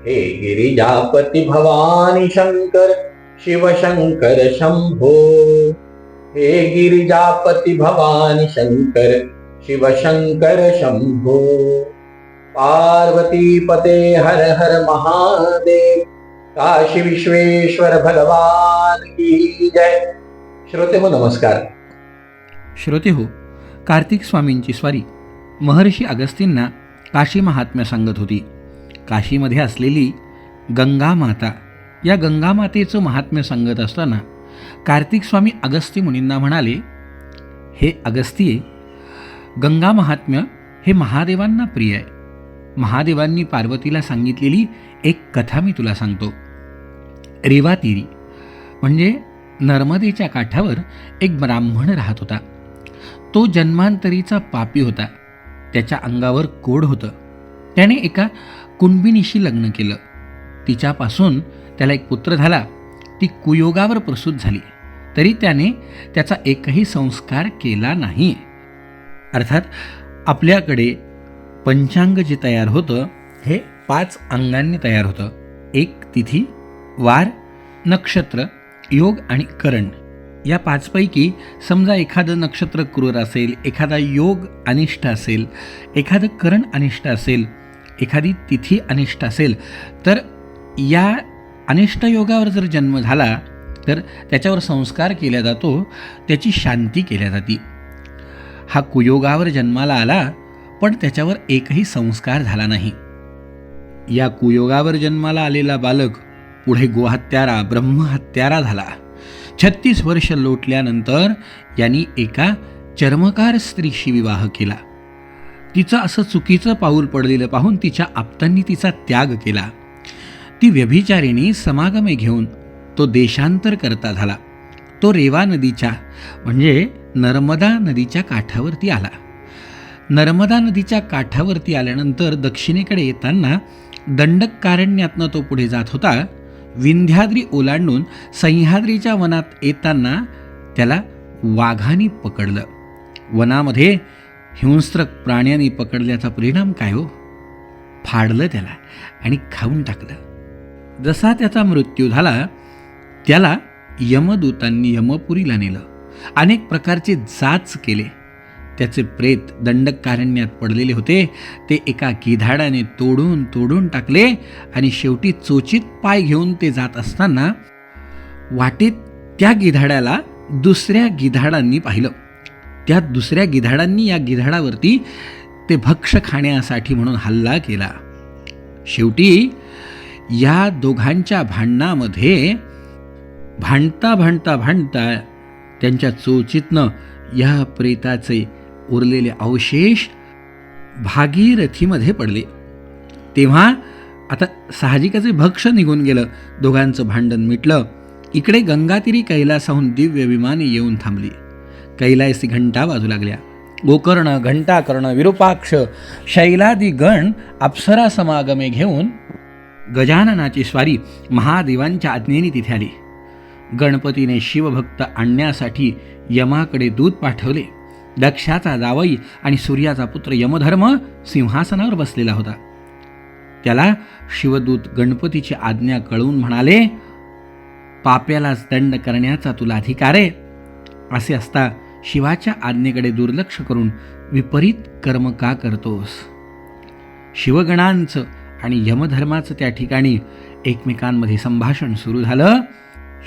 हे गिरिजापती भवानी शंकर शिवशंकर शंभो। हे गिरिजापती भवानी शंकर शिवशंकर शंभो। पार्वती पते हर हर महादेव काशी विश्वेश्वर भगवान की जय। श्रोते हो नमस्कार। श्रोते हो कार्तिक स्वामींची स्वारी महर्षी अगस्तींना काशी महात्म्य सांगत होती. काशीमध्ये असलेली गंगा माता या गंगा मातेचं महात्म्य सांगत असताना कार्तिक स्वामी अगस्ती मुनींना म्हणाले हे अगस्तीये गंगा महात्म्य हे महादेवांना प्रिय आहे. महादेवांनी पार्वतीला सांगितलेली एक कथा मी तुला सांगतो. रेवातीरी म्हणजे नर्मदेच्या काठावर एक ब्राह्मण राहत होता. तो जन्मांतरीचा पापी होता. त्याच्या अंगावर कोड होतं. त्याने एका कुंबिनीशी लग्न केलं. तिच्यापासून त्याला एक पुत्र झाला. ती कुयोगावर प्रसूत झाली. तरी त्याने त्याचा एकही संस्कार केला नाही. अर्थात आपल्याकडे पंचांग जे तयार होतं हे पाच अंगांनी तयार होतं. एक तिथी वार नक्षत्र योग आणि करण. या पाचपैकी समजा एखादं नक्षत्र क्रूर असेल एखादा योग अनिष्ट असेल एखादं करण अनिष्ट असेल एखादी तिथी अनिष्ट असेल तर या अनिष्ट योगावर जर जन्म झाला तर त्याच्यावर संस्कार केला जातो त्याची शांती केल्या जाते. हा कुयोगावर जन्माला आला पण त्याच्यावर एकही संस्कार झाला नाही. या कुयोगावर जन्माला आलेला बालक पुढे गोहत्यारा ब्रह्महत्यारा झाला. छत्तीस वर्ष लोटल्यानंतर यांनी एका चर्मकार स्त्रीशी विवाह केला. तिचं असं चुकीचं पाऊल पडलेलं पाहून तिच्या आप्तांनी तिचा त्याग केला. ती व्यभिचारिणी समागमे घेऊन तो देशांतर करता झाला. तो रेवा नदीच्या म्हणजे नर्मदा नदीच्या काठावरती आला. नर्मदा नदीच्या काठावरती आल्यानंतर दक्षिणेकडे येताना दंडक कारण्यातनं तो पुढे जात होता. विंध्याद्री ओलांडून सह्याद्रीच्या वनात येताना त्याला वाघाने पकडलं. वनामध्ये हिंस्त्रक प्राण्यांनी पकडल्याचा परिणाम काय हो? फाडलं त्याला आणि खाऊन टाकलं. जसा त्याचा मृत्यू झाला त्याला यमदूतांनी यमपुरीला नेलं. अनेक प्रकारचे जाच केले. त्याचे प्रेत दंडकारण्यात पडलेले होते. ते एका गिधाडाने तोडून तोडून टाकले आणि शेवटी चोचित पाय घेऊन ते जात असताना वाटेत त्या गिधाड्याला दुसऱ्या गिधाडांनी पाहिलं. त्या दुसऱ्या गिधाडांनी या गिधाडावरती ते भक्ष खाण्यासाठी म्हणून हल्ला केला. शेवटी या दोघांच्या भांडणामध्ये भांडता भांडता भांडता त्यांच्या चोचीतनं या प्रेताचे उरलेले अवशेष भागीरथीमध्ये पडले. तेव्हा आता साहजिकाचे भक्ष निघून गेलं. दोघांचं भांडण मिटलं. इकडे गंगातीरी कैलासाहून दिव्य विमाने येऊन थांबली. कैलायसी घंटा वाजू लागल्या. गोकर्ण घंटाकर्ण विरूपाक्ष शैलादी गण अप्सरा समागमे घेऊन गजाननाची स्वारी महादेवांच्या आज्ञेने तिथे आली. गणपतीने शिवभक्त आणण्यासाठी यमाकडे दूत पाठवले. दक्षाचा जावई आणि सूर्याचा पुत्र यमधर्म सिंहासनावर बसलेला होता. त्याला शिवदूत गणपतीची आज्ञा कळवून म्हणाले पाप्यालाच दंड करण्याचा तुला अधिकार आहे. असे असता शिवाच्या आज्ञेकडे दुर्लक्ष करून विपरीत कर्म का करतोस? शिवगणांचं आणि यमधर्माचं त्या ठिकाणी एकमेकांमध्ये संभाषण सुरू झालं.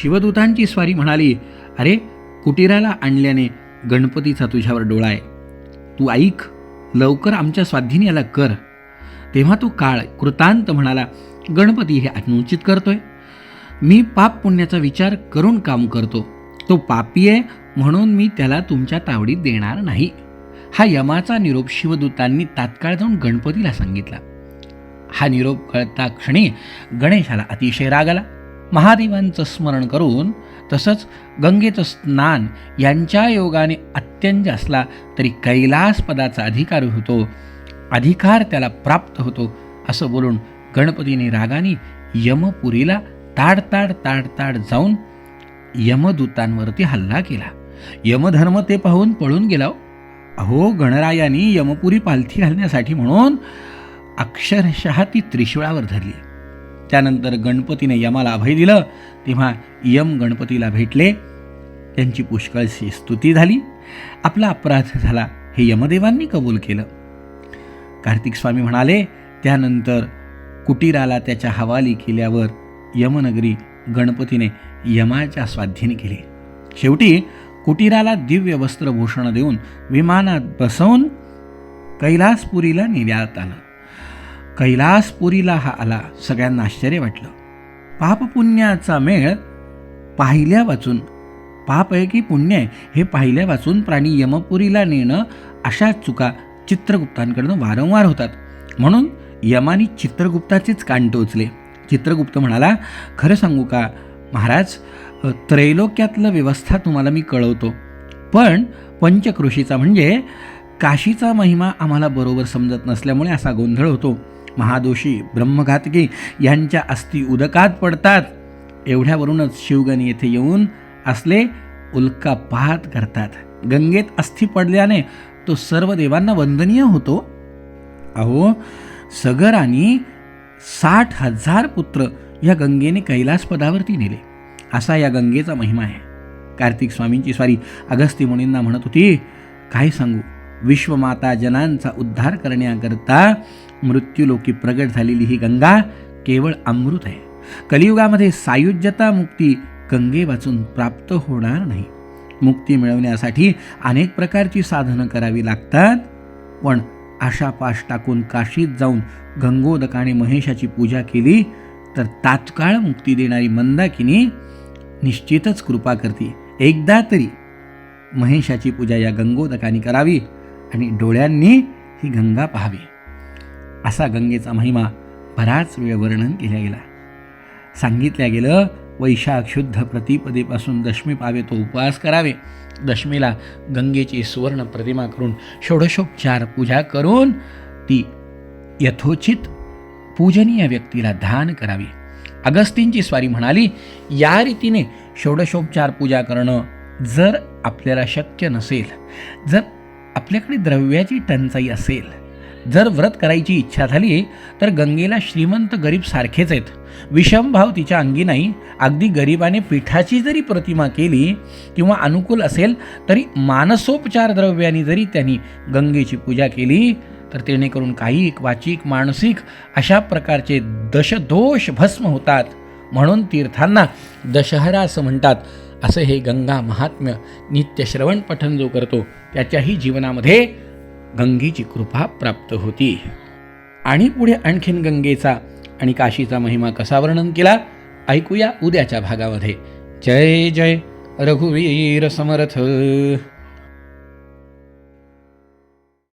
शिवदूतांची स्वारी म्हणाली अरे कुटीराला आणल्याने गणपतीचा तुझ्यावर डोळा आहे. तू ऐक लवकर आमच्या स्वाधीने याला कर. तेव्हा तो काळ कृतांत म्हणाला गणपती हे अनुचित करतोय. मी पाप पुण्याचा विचार करून काम करतो. तो पापी आहे म्हणून मी त्याला तुमच्या तावडीत देणार नाही. हा यमाचा निरोप शिवदूतांनी तात्काळ जाऊन गणपतीला सांगितला. हा निरोप कळता क्षणी गणेशाला अतिशय राग आला. महादेवांचं स्मरण करून तसंच गंगेचं स्नान यांच्या योगाने अत्यंत असला तरी कैलास पदाचा अधिकार होतो. अधिकार त्याला प्राप्त होतो असं बोलून गणपतीने रागाने यमपुरीला ताड ताड जाऊन यमदूतांवरती हल्ला केला. यमधर्म ते पाहून पळून गेला अहो गणरायानी यमपुरी पालथी घालण्यासाठी म्हणून अक्षरशः ती त्रिशूळावर धरली. त्यानंतर गणपतीने यमाला अभय दिलं. तेव्हा यम गणपतीला भेटले. त्यांची पुष्कळशी स्तुती झाली. आपला अपराध झाला हे यमदेवांनी कबूल केलं. कार्तिक स्वामी म्हणाले त्यानंतर कुटीराला त्याच्या हवाली केल्यावर यमनगरी गणपतीने यमाच्या स्वाधीन केली. शेवटी कुटीराला दिव्य वस्त्रभूषण देऊन विमानात बसवून कैलासपुरीला नेण्यात आलं. कैलासपुरीला हा आला सगळ्यांना आश्चर्य वाटलं. पापपुण्याचा मेळ पाहिल्या वाचून पाप आहे की पुण्य आहे हे पाहिल्या वाचून प्राणी यमपुरीला नेणं अशा चुका चित्रगुप्तांकडनं वारंवार होतात. म्हणून यमानी चित्रगुप्ताचेच कान टोचले. चित्रगुप्त म्हणाला खरं सांगू का? महाराज त्रैलोक्यातलं व्यवस्था तुम्हाला मी कळवतो. पण पंचकृषीचा म्हणजे काशीचा महिमा आम्हाला बरोबर समजत नसल्यामुळे असा गोंधळ होतो. महादोषी ब्रह्मघातकी यांच्या अस्थि उदकात पडतात. एवढ्यावरूनच शिवगण येथे येऊन असले उल्कापात करतात. गंगेत अस्थि पडल्याने तो सर्व देवांना वंदनीय होतो. अहो सगरानी साठ हजार पुत्र या गंगेने कैलास पदावरती नेले. असा या गंगेचा महिमा आहे. कार्तिक स्वामींची स्वारी अगस्ती मुनींना म्हणत होती काय सांगू? विश्वमाता जनांचा उद्धार करण्याकरता मृत्यूलोकी प्रगट झालेली ही गंगा केवळ अमृत आहे. कलियुगामध्ये सायुज्यता मुक्ती गंगे वाचून प्राप्त होणार नाही. मुक्ती मिळवण्यासाठी अनेक प्रकारची साधनं करावी लागतात पण आशापाश टाकून काशीत जाऊन गंगोदकाने महेशाची पूजा केली तर तात्काळ मुक्ती देणारी मंदाकिनी निश्चितच कृपा करते. एकदा तरी महेशाची पूजा या गंगोदकाने करावी आणि डोळ्यांनी ही गंगा पाहावी. असा गंगेचा महिमा बराच वेळ वर्णन केला गेला. सांगितल्या गेलं वैशाख शुद्ध प्रतिपदेपासून दशमी पावे तो उपवास करावे. दशमीला गंगेची सुवर्ण प्रतिमा करून षोडशोपचार पूजा करून ती यथोचित पूजनीय व्यक्तीला दान करावी. अगस्तींची स्वारी म्हणाली या रीतीने षोडशोपचार पूजा करणं जर आपल्याला शक्य नसेल जर आपल्याकडे द्रव्याची टंचाई असेल जर व्रत करायची इच्छा झाली तर गंगेला श्रीमंत गरीब सारखेच आहेत. विषमभाव तिच्या अंगी नाही. अगदी गरिबाने पिठाची जरी प्रतिमा केली किंवा अनुकूल असेल तरी मानसोपचार द्रव्याने जरी त्यांनी गंगेची पूजा केली तर जेणेकरून कायिक वाचिक मानसिक अशा प्रकारचे दशदोष भस्म होतात. म्हणून तीर्थांना दशहरा असं म्हणतात. असं हे गंगा महात्म्य नित्य श्रवण पठन जो करतो त्याच्याही जीवनामध्ये गंगेची कृपा प्राप्त होती. आणि पुढे आणखीन गंगेचा आणि काशीचा महिमा कसा वर्णन केला? ऐकूया उद्याच्या भागामध्ये. जय जय रघुवीर समर्थ!